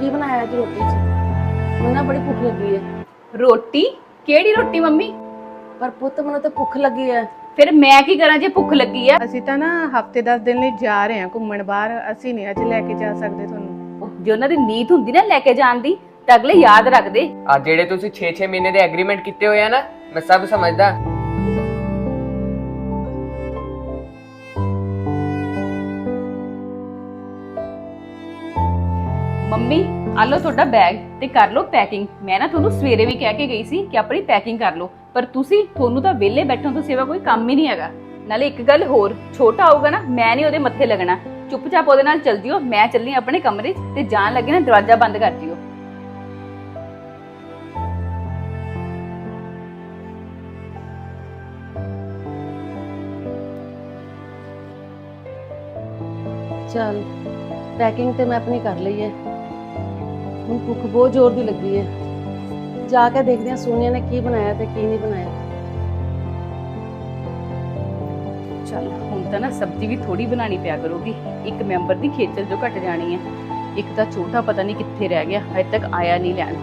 ਕੀ ਬਣਾਇਆ ਅੱਜ ਰੋਟੀ 'ਚ? ਮੈਨੂੰ ਨਾ ਬੜੀ ਭੁੱਖ ਲੱਗੀ ਹੈ। ਰੋਟੀ? ਕਿਹੜੀ ਰੋਟੀ ਮੰਮੀ? ਪਰ ਪੁੱਤ ਮੈਨੂੰ ਤਾਂ ਭੁੱਖ ਲੱਗੀ ਹੈ। ਫਿਰ ਮੈਂ ਕੀ ਕਰਾਂ ਜੇ ਭੁੱਖ ਲੱਗੀ ਆ? ਅਸੀਂ ਤਾਂ ਨਾ ਹਫ਼ਤੇ 10 ਦਿਨ ਲਈ ਜਾ ਰਹੇ ਹਾਂ ਘੁੰਮਣ ਬਾਹਰ। ਅਸੀਂ ਨਹੀਂ ਅੱਜ ਲੈ ਕੇ ਜਾ ਸਕਦੇ ਤੁਹਾਨੂੰ। ਜੇ ਉਹਨਾਂ ਦੀ ਨੀਤ ਹੁੰਦੀ ਨਾ ਲੈ ਕੇ ਜਾਣ ਦੀ ਤਾਂ ਅਗਲੇ ਯਾਦ ਰੱਖਦੇ। ਆ ਜਿਹੜੇ ਤੁਸੀਂ 6-6 ਮਹੀਨੇ ਦੇ ਐਗਰੀਮੈਂਟ ਕੀਤੇ ਹੋਏ ਆ ਨਾ ਮੈਂ ਸਭ ਸਮਝਦਾ। ਮੰਮੀ, ਆ ਲਓ ਤੁਹਾਡਾ ਬੈਗ ਤੇ ਕਰ ਲਓ ਪੈਕਿੰਗ ਮੈਂ ਨਾ ਤੁਹਾਨੂੰ ਸਵੇਰੇ ਵੀ ਕਹਿ ਕੇ ਗਈ ਸੀ ਕਿ ਆਪਣੀ ਪੈਕਿੰਗ ਕਰ ਲਓ, ਪਰ ਤੁਸੀਂ ਤੁਹਾਨੂੰ ਤਾਂ ਵਿਹਲੇ ਬੈਠਣ ਤੋਂ ਸਿਵਾ ਕੋਈ ਕੰਮ ਹੀ ਨਹੀਂ ਹੈਗਾ। ਨਾਲੇ ਇੱਕ ਗੱਲ ਹੋਰ, ਛੋਟਾ ਆਊਗਾ ਨਾ, ਮੈਂ ਨਹੀਂ ਉਹਦੇ ਮੱਥੇ ਲੱਗਣਾ। ਚੁੱਪਚਾਪ ਉਹਦੇ ਨਾਲ ਚੱਲ ਜਿਓ, ਮੈਂ ਚੱਲੀ ਆਪਣੇ ਕਮਰੇ 'ਚ ਤੇ ਜਾਣ ਲੱਗੇ ਨਾ ਦਰਵਾਜ਼ਾ ਬੰਦ ਕਰ ਜਿਓ। ਚਲ ਪੈਕਿੰਗ ਤੇ ਮੈਂ ਆਪਣੀ ਕਰ ਲਈ ਹੈ ਹੁਣ ਭੁੱਖ ਬਹੁਤ ਜ਼ੋਰ ਦੀ ਲੱਗੀ ਹੈ। ਜਾ ਕੇ ਦੇਖਦੇ ਹਾਂ ਸੋਨੀਆ ਨੇ ਕੀ ਬਣਾਇਆ ਤੇ ਕੀ ਨਹੀਂ ਬਣਾਇਆ। ਚੱਲ, ਹੁਣ ਤਾਂ ਨਾ ਸਬਜ਼ੀ ਵੀ ਥੋੜੀ ਬਣਾਣੀ ਪਿਆ ਕਰੂਗੀ। ਇੱਕ ਮੈਂਬਰ ਦੀ ਖੇਚਲ ਜੋ ਘਟ ਜਾਣੀ ਹੈ। ਇੱਕ ਤਾਂ ਛੋਟਾ ਪਤਾ ਨਹੀਂ ਕਿੱਥੇ ਰਹਿ ਗਿਆ, ਹਜੇ ਤੱਕ ਆਇਆ ਨਹੀਂ ਲੈਣ।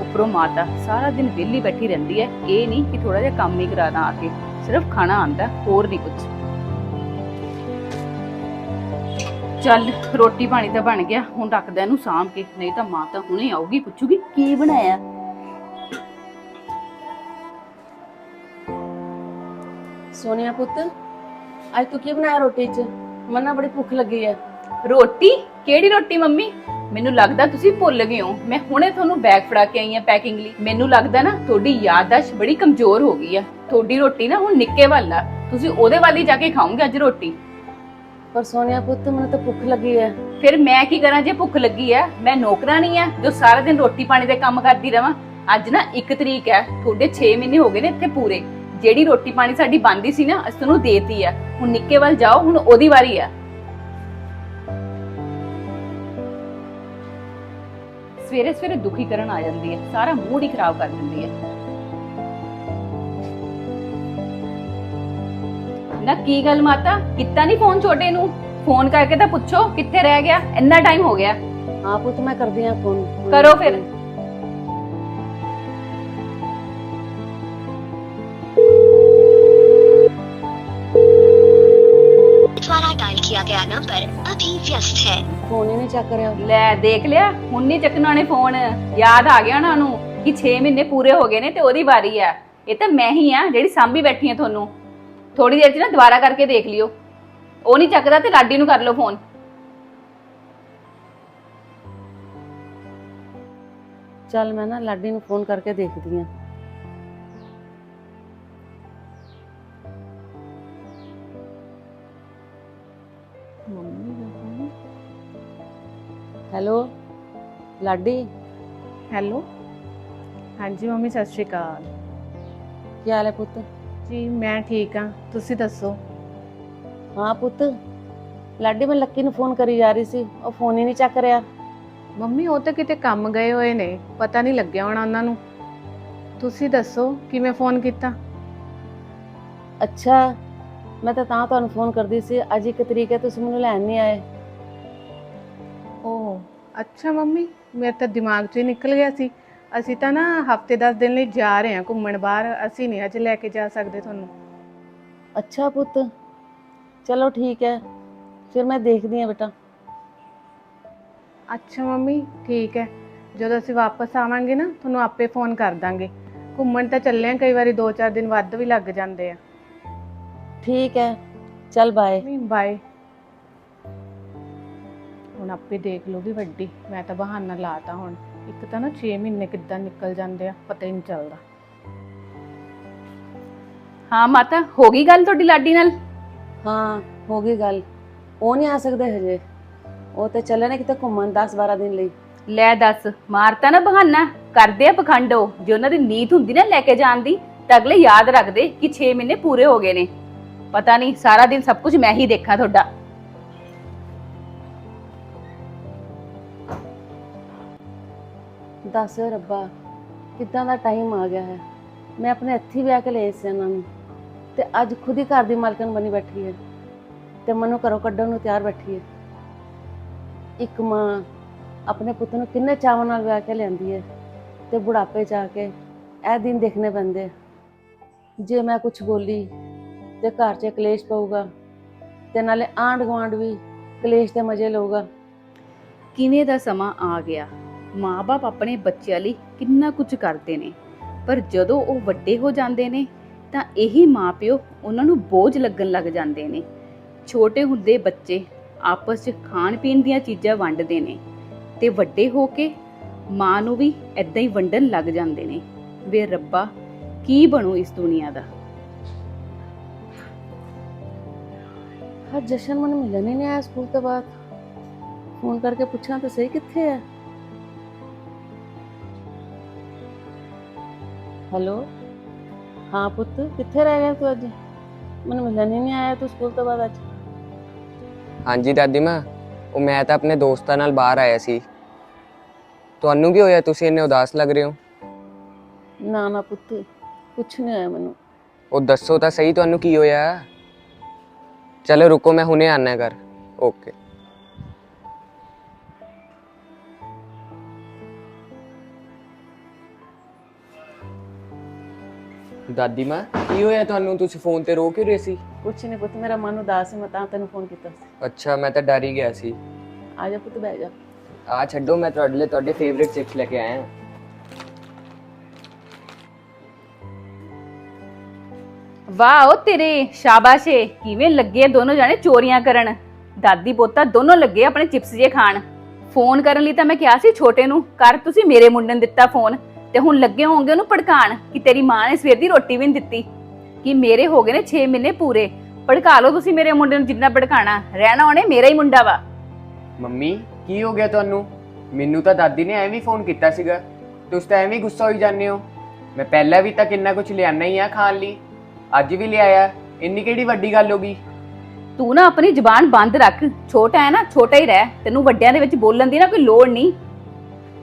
ਉੱਪਰੋਂ ਮਾਤਾ ਸਾਰਾ ਦਿਨ ਵਿਹਲੀ ਬੈਠੀ ਰਹਿੰਦੀ ਹੈ। ਇਹ ਨਹੀਂ ਕਿ ਥੋੜਾ ਜਿਹਾ ਕੰਮ ਹੀ ਕਰਾਦਾ ਆ ਕੇ। ਸਿਰਫ ਖਾਣਾ ਆਂਦਾ ਹੋਰ ਨਹੀਂ ਕੁਝ ਚੱਲ ਰੋਟੀ ਪਾਣੀ ਤਾਂ ਬਣ ਗਿਆ ਹੁਣ ਰੱਖਦਾ ਇਹਨੂੰ ਸਾਂਭ ਕੇ ਨਹੀਂ ਤਾਂ ਮਾਤਾ ਹੁਣੇ ਆਊਗੀ ਪੁੱਛੂਗੀ ਕੀ ਬਣਾਇਆ। ਸੋਨੀਆ ਪੁੱਤ ਅੱਜ ਤੂੰ ਕੀ ਬਣਾਇਆ ਰੋਟੀ 'ਚ? ਮੈਨੂੰ ਬੜੀ ਭੁੱਖ ਲੱਗੀ ਹੈ ਰੋਟੀ? ਕਿਹੜੀ ਰੋਟੀ ਮੰਮੀ? ਮੈਨੂੰ ਲੱਗਦਾ ਤੁਸੀਂ ਭੁੱਲ ਗਏ ਹੋ। ਮੈਂ ਹੁਣੇ ਤੁਹਾਨੂੰ ਬੈਗ ਫੜਾ ਕੇ ਆਈ ਆ ਪੈਕਿੰਗ ਲਈ। ਮੈਨੂੰ ਲੱਗਦਾ ਨਾ ਤੁਹਾਡੀ ਯਾਦਦਾਸ਼ਤ ਬੜੀ ਕਮਜ਼ੋਰ ਹੋ ਗਈ ਆ। ਤੁਹਾਡੀ ਰੋਟੀ ਨਾ ਹੁਣ ਨਿੱਕੇ ਵੱਲ ਆ। ਤੁਸੀਂ ਉਹਦੇ ਵੱਲ ਹੀ ਜਾ ਕੇ ਖਾਓਗੇ ਅੱਜ ਰੋਟੀ। ਪਰ ਸੋਨੀਆ ਪੁੱਤ, ਮੈਨੂੰ ਤਾਂ ਭੁੱਖ ਲੱਗੀ ਹੈ ਫਿਰ ਮੈਂ ਕੀ ਕਰਾਂ ਜੇ ਭੁੱਖ ਲੱਗੀ ਆ ਮੈਂ ਨੌਕਰਾਨੀ ਆ ਜੋ ਸਾਰਾ ਦਿਨ ਰੋਟੀ ਪਾਣੀ ਦੇ ਕੰਮ ਕਰਦੀ ਰਵਾਂ। ਅੱਜ ਨਾ 1 ਤਰੀਕ ਹੈ ਤੁਹਾਡੇ 6 ਮਹੀਨੇ ਹੋ ਗਏ ਨੇ ਇੱਥੇ ਪੂਰੇ। ਜਿਹੜੀ ਰੋਟੀ ਪਾਣੀ ਸਾਡੀ ਬੰਦੀ ਸੀ ਨਾ, ਅਸੀਂ ਤੁਹਾਨੂੰ ਦੇਤੀ ਆ ਹੁਣ ਨਿੱਕੇ ਵੱਲ ਜਾਓ, ਹੁਣ ਉਹਦੀ ਵਾਰੀ ਆ ਸਵੇਰੇ ਸਵੇਰੇ ਦੁਖੀ ਕਰਨ ਆ ਜਾਂਦੀ ਹੈ ਸਾਰਾ ਮੂਡ ਹੀ ਖਰਾਬ ਕਰ ਦਿੰਦੀ ਹੈ ਨਾ ਕੀ ਗੱਲ ਮਾਤਾ ਕਿੱਤਾ ਨਹੀਂ ਫੋਨ ਛੋਟੇ ਨੂੰ ਫੋਨ ਕਰਕੇ ਤਾਂ ਪੁੱਛੋ ਕਿੱਥੇ ਰਹਿ ਗਿਆ ਇੰਨਾ ਟਾਈਮ ਹੋ ਗਿਆ ਹਾਂ ਪੁੱਤ ਮੈਂ ਕਰਦੀ ਹਾਂ ਫੋਨ ਕਰੋ ਫਿਰ। द्वारा डायल किया गया नंबर अभी व्यस्त है ਫੋਨ ਹੀ ਨਹੀਂ ਚੱਕ ਰਿਹਾ ਲੈ ਦੇਖ ਲਿਆ ਹੁਣ ਨਹੀਂ ਚੱਕਣਾ ਨੇ ਫੋਨ ਯਾਦ ਆ ਗਿਆ ਨਾ ਉਹਨੂੰ ਕਿ 6 ਮਹੀਨੇ ਪੂਰੇ ਹੋ ਗਏ ਨੇ ਤੇ ਉਹਦੀ ਵਾਰੀ ਆ ਇਹ ਤਾਂ ਮੈਂ ਹੀ ਆ ਜਿਹੜੀ ਸਾਂਭੀ ਬੈਠੀ ਆ ਤੁਹਾਨੂੰ ਥੋੜੀ ਦੇਰ ਚ ਨਾ ਦੁਬਾਰਾ ਕਰਕੇ ਦੇਖ ਲਿਓ। ਉਹ ਨਹੀਂ ਚੱਕਦਾ ਤੇ ਲਾਡੀ ਨੂੰ ਕਰ ਲਓ ਫੋਨ। ਚੱਲ ਮੈਂ ਨਾ ਲਾਡੀ ਨੂੰ ਫੋਨ ਕਰਕੇ ਦੇਖਦੀ ਹਾਂ ਹੈਲੋ ਲਾਡੀ? ਹੈਲੋ। ਹਾਂਜੀ ਮੰਮੀ ਸਤਿ ਸ਼੍ਰੀ ਅਕਾਲ। ਕੀ ਹਾਲ ਹੈ ਪੁੱਤ? ਜੀ ਮੈਂ ਠੀਕ ਹਾਂ ਤੁਸੀਂ ਦੱਸੋ? ਹਾਂ ਪੁੱਤ ਲਾਡੀ ਮੈਂ ਲੱਕੀ ਨੂੰ ਫੋਨ ਕਰੀ ਜਾ ਰਹੀ ਸੀ ਉਹ ਫੋਨ ਹੀ ਨਹੀਂ ਚੱਕ ਰਿਹਾ। ਮੰਮੀ ਉਹ ਤਾਂ ਕਿਤੇ ਕੰਮ ਗਏ ਹੋਏ ਨੇ ਪਤਾ ਨਹੀਂ ਲੱਗਿਆ ਹੋਣਾ ਉਹਨਾਂ ਨੂੰ। ਤੁਸੀਂ ਦੱਸੋ ਕਿਵੇਂ ਫੋਨ ਕੀਤਾ? ਅੱਛਾ ਮੈਂ ਤਾਂ ਤਾਂ ਤੁਹਾਨੂੰ ਫੋਨ ਕਰਦੀ ਸੀ ਅੱਜ ਇੱਕ ਤਰੀਕ ਹੈ ਤੁਸੀਂ ਮੈਨੂੰ ਲੈਣ ਨਹੀਂ ਆਏ। ਓ ਅੱਛਾ ਮੰਮੀ ਮੇਰੇ ਤਾਂ ਦਿਮਾਗ 'ਚੋਂ ਹੀ ਨਿਕਲ ਗਿਆ ਸੀ। ਅਸੀਂ ਤਾਂ ਨਾ ਹਫ਼ਤੇ 10 ਦਿਨ ਲਈ ਜਾ ਰਹੇ ਹਾਂ ਘੁੰਮਣ ਬਾਹਰ ਅਸੀਂ ਨਹੀਂ ਅੱਜ ਲੈ ਕੇ ਜਾ ਸਕਦੇ ਤੁਹਾਨੂੰ। ਅੱਛਾ ਪੁੱਤ ਚਲੋ ਠੀਕ ਹੈ ਫਿਰ ਮੈਂ ਦੇਖਦੀ ਹਾਂ ਬੇਟਾ। ਅੱਛਾ ਮੰਮੀ ਠੀਕ ਹੈ। ਜਦੋਂ ਅਸੀਂ ਵਾਪਸ ਆਵਾਂਗੇ ਨਾ ਤੁਹਾਨੂੰ ਆਪੇ ਫੋਨ ਕਰ ਦਾਂਗੇ। ਘੁੰਮਣ ਤਾਂ ਚੱਲੇ ਆ ਕਈ ਵਾਰੀ 2-4 ਦਿਨ ਵੱਧ ਵੀ ਲੱਗ ਜਾਂਦੇ ਆ। ਠੀਕ ਹੈ ਚੱਲ ਬਾਏ ਮੰਮੀ ਬਾਏ ਹੁਣ ਆਪੇ ਦੇਖ ਲੂਗੀ ਵੱਡੀ ਮੈਂ ਤਾਂ ਬਹਾਨਾ ਲਾਤਾ ਹੁਣ। ਇੱਕ ਤਾਂ ਨਾ 6 ਮਹੀਨੇ ਕਿੱਦਾਂ ਨਿਕਲ ਜਾਂਦੇ ਆ ਪਤਾ ਹੀ ਨਹੀਂ ਚੱਲਦਾ। ਹਾਂ ਮਾਤਾ ਹੋ ਗਈ ਗੱਲ ਤੁਹਾਡੀ ਲਾਡੀ ਨਾਲ? ਹਾਂ ਹੋ ਗਈ ਗੱਲ। ਉਹ ਨਹੀਂ ਆ ਸਕਦੇ ਹਜੇ। ਉਹ ਤੇ ਚੱਲੇ ਨੇ ਕਿਤੇ ਘੁੰਮਣ 10 12 ਦਿਨ ਲਈ। ਲੈ ਦੱਸ ਮਾਰਤਾ ਨਾ ਬਹਾਨਾ। ਕਰਦੇ ਆ ਪਖੰਡੋ ਜੇ ਉਹਨਾਂ ਦੀ ਨੀਤ ਹੁੰਦੀ ਨਾ ਲੈ ਕੇ ਜਾਣ ਦੀ ਤਾਂ ਅਗਲੇ ਯਾਦ ਰੱਖਦੇ ਕਿ 6 ਮਹੀਨੇ ਪੂਰੇ ਹੋ ਗਏ ਨੇ। ਪਤਾ ਨਹੀਂ ਸਾਰਾ ਦਿਨ ਸਭ ਕੁਝ ਮੈਂ ਹੀ ਦੇਖਾਂ ਤੁਹਾਡਾ। ਦੱਸ ਰੱਬਾ, ਕਿੱਦਾਂ ਦਾ ਟਾਈਮ ਆ ਗਿਆ ਹੈ। ਮੈਂ ਆਪਣੇ ਹੱਥੀ ਵਿਆਹ ਕੇ ਲਏ ਸੀ ਇਹਨਾਂ ਨੂੰ ਤੇ ਅੱਜ ਖੁਦ ਹੀ ਘਰ ਦੀ ਮਾਲਕਣ ਬਣੀ ਬੈਠੀ ਹੈ ਤੇ ਮੈਨੂੰ ਘਰੋਂ ਕੱਢਣ ਨੂੰ ਤਿਆਰ ਬੈਠੀ ਹੈ। ਇੱਕ ਮਾਂ ਆਪਣੇ ਪੁੱਤ ਨੂੰ ਕਿੰਨੇ ਚਾਵਾਂ ਨਾਲ ਵਿਆਹ ਕੇ ਲਿਆਂਦੀ ਹੈ ਤੇ ਬੁਢਾਪੇ ਚ ਆ ਕੇ ਇਹ ਦਿਨ ਦੇਖਣੇ ਪੈਂਦੇ ਜੇ ਮੈਂ ਕੁਝ ਬੋਲੀ ਤੇ ਘਰ 'ਚ ਕਲੇਸ਼ ਪਊਗਾ ਤੇ ਨਾਲੇ ਆਂਢ ਗੁਆਂਢ ਵੀ ਕਲੇਸ਼ ਦੇ ਮਜ਼ੇ ਲਊਗਾ। ਕਿਵੇਂ ਦਾ ਸਮਾਂ ਆ ਗਿਆ? ਮਾਪੇ ਆਪਣੇ ਬੱਚਿਆਂ ਲਈ ਕਿੰਨਾ ਕੁਝ ਕਰਦੇ ਨੇ। ਪਰ ਜਦੋਂ ਉਹ ਵੱਡੇ ਹੋ ਜਾਂਦੇ ਨੇ, ਤਾਂ ਇਹੀ ਮਾਪਿਓ ਉਹਨਾਂ ਨੂੰ ਬੋਝ ਲੱਗਣ ਲੱਗ ਜਾਂਦੇ ਨੇ। ਛੋਟੇ ਹੁੰਦੇ ਬੱਚੇ ਆਪਸ 'ਚ ਖਾਣ ਪੀਣ ਦੀਆਂ ਚੀਜ਼ਾਂ ਵੰਡਦੇ ਨੇ ਤੇ ਵੱਡੇ ਹੋ ਕੇ ਮਾਂ ਨੂੰ ਵੀ ਐਦਾਂ ਹੀ ਵੰਡਣ ਲੱਗ ਜਾਂਦੇ ਨੇ। ਵੇ ਰੱਬਾ, ਕੀ ਬਣੂ ਇਸ ਦੁਨੀਆ ਦਾ? ਹਾਂ ਜਸ਼ਨ ਮੈਨੂੰ ਮਿਲਣ ਹੀ ਨਹੀਂ ਆਇਆ ਸਕੂਲ ਤੋਂ ਬਾਅਦ। ਫੋਨ ਕਰਕੇ ਪੁੱਛਾਂ ਤਾਂ ਸਹੀ ਕਿੱਥੇ ਹੈ ਹੈਲੋ। ਹਾਂ ਪੁੱਤ ਕਿੱਥੇ ਰਹਿ ਗਿਆ ਤੂੰ ਅੱਜ? ਮੈਨੂੰ ਮਿਲਣ ਹੀ ਨਹੀਂ ਆਇਆ ਤੂੰ ਸਕੂਲ ਤੋਂ ਬਾਅਦ ਅੱਜ। ਹਾਂਜੀ ਦਾਦੀ ਮਾਂ ਉਹ ਮੈਂ ਤਾਂ ਆਪਣੇ ਦੋਸਤਾਂ ਨਾਲ ਬਾਹਰ ਆਇਆ ਸੀ। ਤੁਹਾਨੂੰ ਕੀ ਹੋਇਆ ਤੁਸੀਂ ਇੰਨੇ ਉਦਾਸ ਲੱਗ ਰਹੇ ਹੋ? ਨਾ ਨਾ ਪੁੱਤ ਕੁਛ ਨਹੀਂ ਹੋਇਆ ਮੈਨੂੰ। ਉਹ ਦੱਸੋ ਤਾਂ ਸਹੀ ਤੁਹਾਨੂੰ ਕੀ ਹੋਇਆ? ਚਲੋ ਰੁਕੋ ਮੈਂ ਹੁਣੇ ਆਨਾ ਘਰ। ਓਕੇ। ਦਾਦੀ ਮਾਂ ਕੀ ਹੋਇਆ ਤੁਹਾਨੂੰ? ਤੁਸੀਂ ਫੋਨ ਤੇ ਰੋ ਕਿਉਂ ਰਹੇ ਸੀ? ਕੁਛ ਨਹੀਂ ਪੁੱਤ ਮੇਰਾ ਮਨ ਉਦਾਸ ਹੈ ਮੈਂ ਤਾਂ ਤੈਨੂੰ ਫੋਨ ਕੀਤਾ ਸੀ। ਅੱਛਾ ਮੈਂ ਤਾਂ ਡਰ ਹੀ ਗਿਆ ਸੀ। ਆ ਜਾ ਪੁੱਤ ਬਹਿ ਜਾ। ਆ ਛੱਡੋ ਮੈਂ ਤੁਹਾਡੇ ਲਈ ਤੁਹਾਡੇ ਫੇਵਰਿਟ ਚਿਪਸ ਲੈ ਕੇ ਆਇਆ। ਹਾਂ ਵਾਹ ਓ ਤੇਰੇ ਸ਼ਾਬਾਸ਼ ਏ। ਕਿਵੇਂ ਲੱਗੇ ਦੋਨੋਂ ਜਾਣੇ ਚੋਰੀਆਂ ਕਰਨ? ਦਾਦੀ ਪੋਤਾ ਦੋਨੋਂ ਲੱਗੇ ਆਪਣੇ ਚਿਪਸ ਜੇ ਖਾਣ। ਫੋਨ ਕਰਨ ਲਈ ਤਾਂ ਮੈਂ ਕਿਹਾ ਸੀ ਛੋਟੇ ਨੂੰ ਕਰ ਤੁਸੀਂ ਮੇਰੇ ਮੁੰਡੇ ਨੂੰ ਦਿੱਤਾ ਫੋਨ ਤੇ ਹੁਣ ਲੱਗੇ ਹੋਵੋਗੇ ਉਹਨੂੰ ਭੜਕਾਣ ਕਿ ਤੇਰੀ ਮਾਂ ਨੇ ਸਵੇਰ ਦੀ ਰੋਟੀ ਵੀ ਨਹੀਂ ਦਿੱਤੀ। ਕਿ ਮੇਰੇ ਹੋ ਗਏ ਨੇ 6 ਮਹੀਨੇ ਪੂਰੇ। ਭੜਕਾ ਲਓ ਤੁਸੀਂ ਮੇਰੇ ਮੁੰਡੇ ਨੂੰ ਜਿੰਨਾ ਭੜਕਾਣਾ ਰਹਿਣਾ ਉਹਨੇ ਮੇਰਾ ਹੀ ਮੁੰਡਾ ਵਾ। ਮੰਮੀ ਕੀ ਹੋ ਗਿਆ ਤੁਹਾਨੂੰ? ਮੈਨੂੰ ਤਾਂ ਦਾਦੀ ਨੇ ਐਵੇਂ ਹੀ ਫੋਨ ਕੀਤਾ ਸੀਗਾ। ਤੁਸੀਂ ਤਾਂ ਐਵੇਂ ਹੀ ਗੁੱਸਾ ਹੋਈ ਜਾਂਦੇ ਹੋ। ਮੈਂ ਪਹਿਲਾਂ ਵੀ ਤਾਂ ਕਿੰਨਾ ਕੁਝ ਲਿਆਣਾ ਹੀ ਆ ਖਾਣ ਲਈ। ਅੱਜ ਵੀ ਲਿਆਇਆ। ਇੰਨੀ ਕਿਹੜੀ ਵੱਡੀ ਗੱਲ ਹੋ ਗਈ? ਤੂੰ ਨਾ ਆਪਣੀ ਜ਼ੁਬਾਨ ਬੰਦ ਰੱਖ। ਛੋਟਾ ਹੈ ਨਾ ਛੋਟਾ ਹੀ ਰਹਿ। ਤੈਨੂੰ ਵੱਡਿਆਂ ਦੇ ਵਿੱਚ ਬੋਲਣ ਦੀ ਨਾ ਕੋਈ ਲੋੜ ਨਹੀਂ।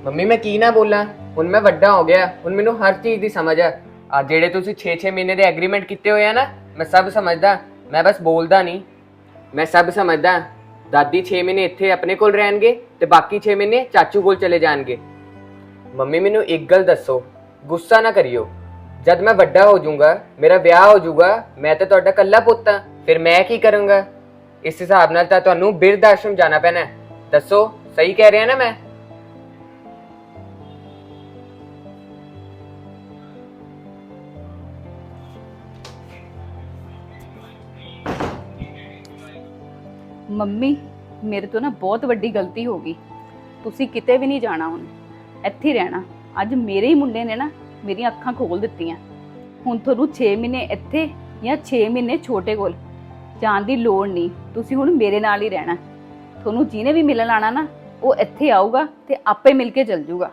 ਮੰਮੀ, ਮੈਂ ਕੀ ਨਾ ਬੋਲਾਂ? ਹੁਣ ਮੈਂ ਵੱਡਾ ਹੋ ਗਿਆ, ਹੁਣ ਮੈਨੂੰ ਹਰ ਚੀਜ਼ ਦੀ ਸਮਝ ਆ। ਆ ਜਿਹੜੇ ਤੁਸੀਂ 6-6 ਮਹੀਨੇ ਦੇ ਐਗਰੀਮੈਂਟ ਕੀਤੇ ਹੋਏ ਆ ਨਾ, ਮੈਂ ਸਭ ਸਮਝਦਾ। ਮੈਂ ਬਸ ਬੋਲਦਾ ਨਹੀਂ। ਮੈਂ ਸਭ ਸਮਝਦਾ, ਦਾਦੀ 6 ਮਹੀਨੇ ਇੱਥੇ ਆਪਣੇ ਕੋਲ ਰਹਿਣਗੇ ਤੇ ਬਾਕੀ 6 ਮਹੀਨੇ ਚਾਚੂ ਕੋਲ ਚਲੇ ਜਾਣਗੇ। ਮੰਮੀ, ਮੈਨੂੰ ਇੱਕ ਗੱਲ ਦੱਸੋ, ਗੁੱਸਾ ਨਾ ਕਰਿਓ। ਜਦ ਮੈਂ ਵੱਡਾ ਹੋ ਜਾਊਂਗਾ, ਮੇਰਾ ਵਿਆਹ ਹੋ ਜਾਊਗਾ, ਮੈਂ ਤਾਂ ਤੁਹਾਡਾ ਕੱਲਾ ਪੁੱਤ ਹਾਂ ਫਿਰ ਮੈਂ ਕੀ ਕਰੂੰਗਾ? ਇਸ ਹਿਸਾਬ ਨਾਲ ਤਾਂ ਤੁਹਾਨੂੰ ਬਿਰਧ ਆਸ਼ਰਮ ਜਾਣਾ ਪੈਣਾ। ਦੱਸੋ, ਸਹੀ ਕਹਿ ਰਿਹਾ ਨਾ ਮੈਂ? ਮੰਮੀ, ਮੇਰੇ ਤੋਂ ਨਾ ਬਹੁਤ ਵੱਡੀ ਗਲਤੀ ਹੋ ਗਈ। ਤੁਸੀਂ ਕਿਤੇ ਵੀ ਨਹੀਂ ਜਾਣਾ ਹੁਣ। ਇੱਥੇ ਹੀ ਰਹਿਣਾ। ਅੱਜ ਮੇਰੇ ਹੀ ਮੁੰਡੇ ਨੇ ਨਾ ਮੇਰੀਆਂ ਅੱਖਾਂ ਖੋਲ ਦਿੱਤੀਆਂ। ਹੁਣ ਤੁਹਾਨੂੰ 6 ਮਹੀਨੇ ਇੱਥੇ ਜਾਂ 6 ਮਹੀਨੇ ਛੋਟੇ ਕੋਲ ਜਾਣ ਦੀ ਲੋੜ ਨਹੀਂ। ਤੁਸੀਂ ਹੁਣ ਮੇਰੇ ਨਾਲ ਹੀ ਰਹਿਣਾ। ਤੁਹਾਨੂੰ ਜਿਹਨੇ ਵੀ ਮਿਲਣ ਆਣਾ ਨਾ, ਉਹ ਇੱਥੇ ਆਊਗਾ ਤੇ ਆਪੇ ਮਿਲ ਕੇ ਚੱਲ ਜਾਊਗਾ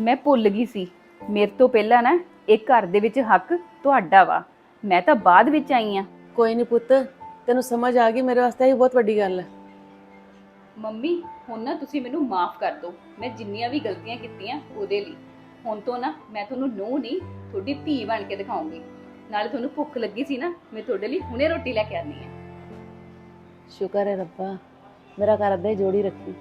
ਮੈਂ ਭੁੱਲ ਗਈ ਸੀ। ਮੇਰੇ ਤੋਂ ਪਹਿਲਾਂ ਨਾ ਇਹ ਘਰ ਦੇ ਵਿੱਚ ਹੱਕ ਤੁਹਾਡਾ ਵਾ। ਮੈਂ ਤਾਂ ਬਾਅਦ ਵਿੱਚ ਆਈ ਆ। ਕੋਈ ਨਹੀਂ ਪੁੱਤ ਤੈਨੂੰ ਸਮਝ ਆ ਗਈ ਮੇਰੇ ਵਾਸਤੇ ਇਹ ਬਹੁਤ ਵੱਡੀ ਗੱਲ ਹੈ। ਮੰਮੀ ਹੁਣ ਨਾ ਤੁਸੀਂ ਮੈਨੂੰ ਮਾਫ ਕਰ ਦਿਓ। ਮੈਂ ਜਿੰਨੀਆਂ ਵੀ ਗਲਤੀਆਂ ਕੀਤੀਆਂ ਉਹਦੇ ਲਈ। ਹੁਣ ਤੋਂ ਨਾ ਮੈਂ ਤੁਹਾਨੂੰ ਨੂੰ ਨਹੀਂ ਤੁਹਾਡੀ ਧੀ ਬਣ ਕੇ ਦਿਖਾਉਂਗੀ। ਨਾਲੇ ਤੁਹਾਨੂੰ ਭੁੱਖ ਲੱਗੀ ਸੀ ਨਾ ਮੈਂ ਤੁਹਾਡੇ ਲਈ ਹੁਣੇ ਰੋਟੀ ਲੈ ਕੇ ਆਨੀ ਹੈ। ਸ਼ੁਕਰ ਹੈ ਰੱਬਾ ਮੇਰਾ ਘਰ ਅੱਧਾ ਜੋੜੀ ਰੱਖੀ।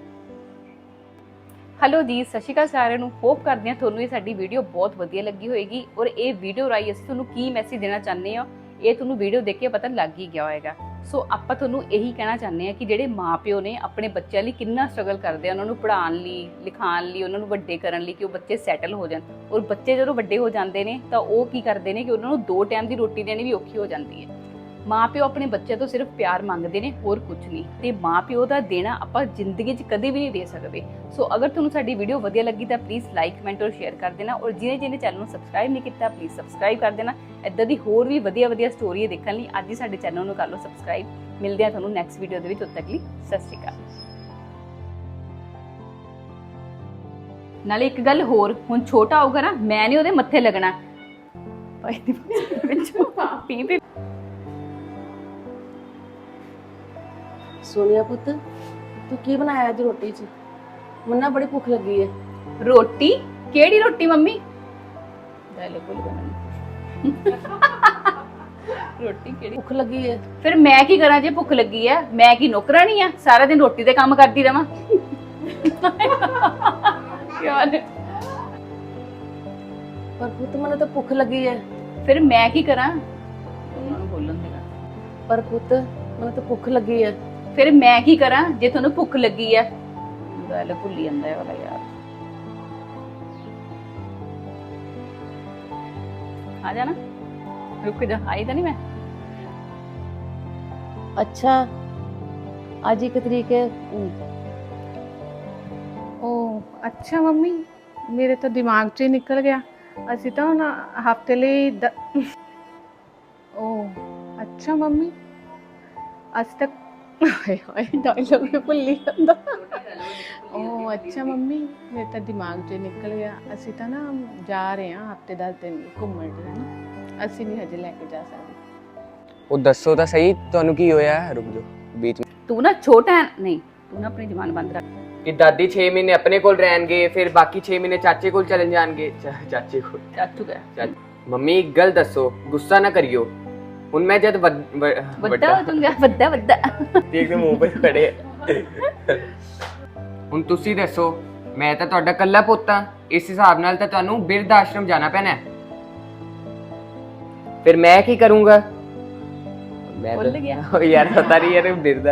ਹੈਲੋ ਜੀ ਸਤਿ ਸ਼੍ਰੀ ਅਕਾਲ ਸਾਰਿਆਂ ਨੂੰ। ਹੋਪ ਕਰਦੇ ਹਾਂ ਤੁਹਾਨੂੰ ਇਹ ਸਾਡੀ ਵੀਡੀਓ ਬਹੁਤ ਵਧੀਆ ਲੱਗੀ ਹੋਏਗੀ। ਔਰ ਇਹ ਵੀਡੀਓ ਰਾਈ ਅਸੀਂ ਤੁਹਾਨੂੰ ਕੀ ਮੈਸੇਜ ਦੇਣਾ ਚਾਹੁੰਦੇ ਹਾਂ ਇਹ ਤੁਹਾਨੂੰ ਵੀਡੀਓ ਦੇਖ ਕੇ ਪਤਾ ਲੱਗ ਹੀ ਗਿਆ ਹੋਏਗਾ। ਸੋ ਆਪਾਂ ਤੁਹਾਨੂੰ ਇਹੀ ਕਹਿਣਾ ਚਾਹੁੰਦੇ ਆ ਕਿ ਜਿਹੜੇ ਮਾਪਿਓ ਨੇ ਆਪਣੇ ਬੱਚਿਆਂ ਲਈ ਕਿੰਨਾ ਸਟਰਗਲ ਕਰਦੇ ਆ, ਉਹਨਾਂ ਨੂੰ ਪੜ੍ਹਾਉਣ ਲਈ, ਲਿਖਾਉਣ ਲਈ, ਉਹਨਾਂ ਨੂੰ ਵੱਡੇ ਕਰਨ ਲਈ ਕਿ ਉਹ ਬੱਚੇ ਸੈਟਲ ਹੋ ਜਾਣ। ਔਰ ਬੱਚੇ ਜਦੋਂ ਵੱਡੇ ਹੋ ਜਾਂਦੇ ਨੇ ਤਾਂ ਉਹ ਕੀ ਕਰਦੇ ਨੇ ਕਿ ਉਹਨਾਂ ਨੂੰ ਦੋ ਟਾਈਮ ਦੀ ਰੋਟੀ ਦੇਣੀ ਵੀ ਔਖੀ ਹੋ ਜਾਂਦੀ ਹੈ। ਮਾਪਿਓ ਆਪਣੇ ਬੱਚੇ ਤੋਂ ਸਿਰਫ ਪਿਆਰ ਮੰਗਦੇ ਨੇ, ਹੋਰ ਕੁਝ ਨਹੀਂ। ਤੇ ਮਾਪਿਓ ਦਾ ਦੇਣਾ ਆਪਾਂ ਜ਼ਿੰਦਗੀ 'ਚ ਕਦੇ ਵੀ ਨਹੀਂ ਦੇ ਸਕਦੇ। ਸੋ ਅਗਰ ਤੁਹਾਨੂੰ ਸਾਡੀ ਵੀਡੀਓ ਵਧੀਆ ਲੱਗੀ ਤਾਂ ਪਲੀਜ਼ ਲਾਈਕ ਕਮੈਂਟ ਔਰ ਸ਼ੇਅਰ ਕਰ ਦੇਣਾ। ਔਰ ਜਿਹਨੇ ਜਿਹਨੇ ਚੈਨਲ ਨੂੰ ਸਬਸਕ੍ਰਾਈਬ ਨਹੀਂ ਕੀਤਾ ਪਲੀਜ਼ ਸਬਸਕ੍ਰਾਈਬ ਕਰ ਦੇਣਾ। ਇਦਾਂ ਦੀ ਹੋਰ ਵੀ ਵਧੀਆ ਵਧੀਆ ਸਟੋਰੀ ਦੇਖਣ ਲਈ ਅੱਜ ਹੀ ਸਾਡੇ ਚੈਨਲ ਨੂੰ ਕਰ ਲਓ ਸਬਸਕ੍ਰਾਈਬ ਮਿਲਦੇ ਆ ਤੁਹਾਨੂੰ ਨੈਕਸਟ ਵੀਡੀਓ ਦੇ ਵਿੱਚ। ਉਦ ਤੱਕ ਲਈ ਸਤਿ ਸ਼੍ਰੀ ਅਕਾਲ। ਨਾਲੇ ਇੱਕ ਗੱਲ ਹੋਰ, ਹੁਣ ਛੋਟਾ ਹੋਊਗਾ ਨਾ, ਮੈਂ ਨਹੀਂ ਉਹਦੇ ਮੱਥੇ ਲੱਗਣਾ। ਭਾਈ ਦੀ ਵਿੱਚੋਂ ਪੀ ਪੀ ਸੋਨੀਆ ਪੁੱਤ ਤੂੰ ਕੀ ਬਣਾਇਆ ਅੱਜ ਰੋਟੀ 'ਚ? ਮੈਨੂੰ ਨਾ ਬੜੀ ਭੁੱਖ ਲੱਗੀ ਹੈ ਰੋਟੀ? ਕਿਹੜੀ ਰੋਟੀ ਮੰਮੀ? ਡਾਇਲੋਗ ਬੋਲ ਰੋਟੀ ਕਿਹੜੀ? ਭੁੱਖ ਲੱਗੀ ਹੈ ਫਿਰ ਮੈਂ ਕੀ ਕਰਾਂ ਜੇ ਭੁੱਖ ਲੱਗੀ ਆ ਮੈਂ ਕੀ ਨੌਕਰਾਨੀ ਆ? ਸਾਰਾ ਦਿਨ ਰੋਟੀ ਦੇ ਕੰਮ ਕਰਦੀ ਰਵਾਂ। ਯਾਰ ਪਰ ਪੁੱਤ ਮੈਨੂੰ ਤਾਂ ਭੁੱਖ ਲੱਗੀ ਹੈ ਫਿਰ ਮੈਂ ਕੀ ਕਰਾਂ? ਉਹਨਾਂ ਨੂੰ ਬੋਲਣ ਦੇਗਾ ਪਰ ਪੁੱਤ ਮੈਨੂੰ ਤਾਂ ਭੁੱਖ ਲੱਗੀ ਹੈ ਫਿਰ ਮੈਂ ਕੀ ਕਰਾਂ? ਜੇ ਤੁਹਾਨੂੰ ਭੁੱਖ ਲੱਗੀ ਹੈ ਗੱਲ ਭੁੱਲੀ ਜਾਂਦਾ ਹੈ ਵਾਲਾ ਯਾਰ। ਆ ਜਾ ਨਾ। ਰੁਕ ਜਾ। ਆਈ ਤਾਂ ਨਹੀਂ ਮੈਂ। ਅੱਛਾ। ਅੱਜ ਇੱਕ ਤਰੀਕ ਹੈ। ਹਮ, ਉਹ ਅੱਛਾ ਮੰਮੀ। ਮੇਰੇ ਤਾਂ ਦਿਮਾਗ 'ਚ ਹੀ ਨਿਕਲ ਗਿਆ। ਅਸੀਂ ਤਾਂ ਹੁਣ ਹਫ਼ਤੇ ਲਈ ਦ- ਉਹ ਅੱਛਾ ਮੰਮੀ। ਅੱਜ ਤੱਕ ਹਾਏ ਹਾਏ ਡਾਇਲੌਗ ਵੀ ਭੁੱਲੀ ਜਾਂਦਾ। ਉਹ ਅੱਛਾ ਮੰਮੀ ਮੇਰੇ ਤਾਂ ਦਿਮਾਗ 'ਚ ਨਿਕਲ ਗਿਆ। ਅਸੀਂ ਤਾਂ ਨਾ ਜਾ ਰਹੇ ਹਾਂ ਹਫ਼ਤੇ 10 ਦਿਨ ਘੁੰਮਣ ਲਈ ਅਸੀਂ ਨਹੀਂ ਹਜੇ ਲੈ ਕੇ ਜਾ ਸਕਦੇ। ਉਹ ਦੱਸੋ ਤਾਂ ਸਹੀ ਤੁਹਾਨੂੰ ਕੀ ਹੋਇਆ? ਰੁਕ ਜਾਓ ਬੀਚ ਵਿੱਚ। ਤੂੰ ਨਾ ਛੋਟਾ ਨਹੀਂ ਤੂੰ ਨਾ ਆਪਣੀ ਜ਼ੁਬਾਨ ਬੰਦ ਰੱਖ। ਕਿ ਦਾਦੀ 6 ਮਹੀਨੇ ਆਪਣੇ ਕੋਲ ਰਹਿਣਗੇ ਫਿਰ ਬਾਕੀ 6 ਮਹੀਨੇ ਚਾਚੇ ਕੋਲ ਚਲੇ ਜਾਣਗੇ। ਚਾਚੇ ਕੋਲ। ਚਾਚੂ ਕਹਿ। ਮੰਮੀ ਇੱਕ ਗੱਲ ਦੱਸੋ ਗੁੱਸਾ ਨਾ ਕਰਿਓ। ਹੁਣ ਮੈਂ ਜਦ ਵੱਡ- ਵ- ਵੱਡਾ ਹੋ ਜਾਊਂਗਾ ਵੱਡਾ ਵੱਡਾ ਦੇਖ ਦੇ ਮੂੰਹ 'ਤੇ ਖੜੇ ਆ। ਹੁਣ ਤੁਸੀਂ ਦੱਸੋ ਮੈਂ ਤਾਂ ਤੁਹਾਡਾ ਕੱਲਾ ਪੁੱਤਾਂ ਇਸ ਹਿਸਾਬ ਨਾਲ ਤਾਂ ਤੁਹਾਨੂੰ ਬਿਰਧ ਆਸ਼ਰਮ ਜਾਣਾ ਪੈਣਾ ਹੈ। ਫਿਰ ਮੈਂ ਕੀ ਕਰੂੰਗਾ ਮੈਂ ਭੁੱਲ ਗਿਆ। ਯਾਰ ਪਤਾ ਨਹੀਂ ਯਾਰ ਬਿਰਧ